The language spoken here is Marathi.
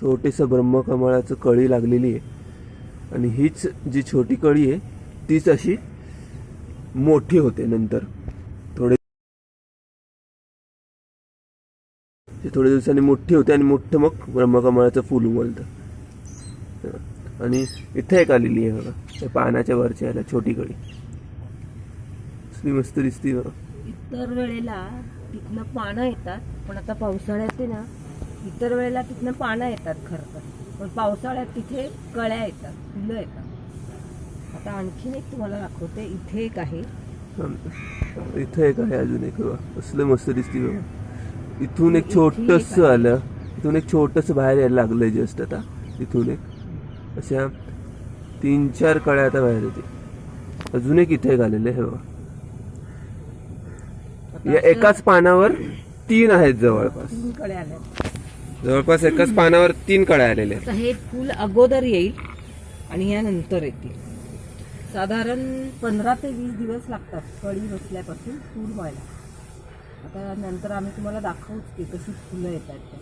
छोटेसं ब्रह्मकमळाचं कळी लागलेली आहे. आणि हीच जी छोटी कळी आहे तीच अशी मोठी होते नंतर. थोडे थोड्या दिवसांनी मोठी होते आणि मोठं मग ब्रह्मकमळाचं फुल उमलतं. आणि इथे एक आलेली आहे बघा त्या पानाच्या वरच्या याला छोटी कळी. कसली मस्त दिसते बघा. इतर वेळेला तिथनं पानं येतात पण आता पावसाळ्यात ना इतर वेळेला तिथनं पानं येतात खरं तर. पण पावसाळ्यात तिथे कळ्या येतात फुलं येतात. आता आणखीन एक तुम्हाला दाखवते इथे एक आहे. इथं एक आहे अजून एक. कसलं मस्त दिसती बघा. इथून एक छोटस आलं. इथून एक छोटस बाहेर यायला लागलंय जस्ट आता. इथून एक. अशा तीन चार कळ्या आता बाहेर येते. अजून एक इथे आलेले हे बघा. आता या एकाच पानावर तीन आहेत जवळपास. जवळपास एकाच पानावर तीन कळ्या आलेल्या आहेत. आता हे फुल अगोदर येईल आणि या नंतर येतील. साधारण पंधरा ते वीस दिवस लागतात कळी बसल्यापासून फूल व्हायला. आता नंतर आम्ही तुम्हाला दाखवूच की कशी फुलं येतात ते.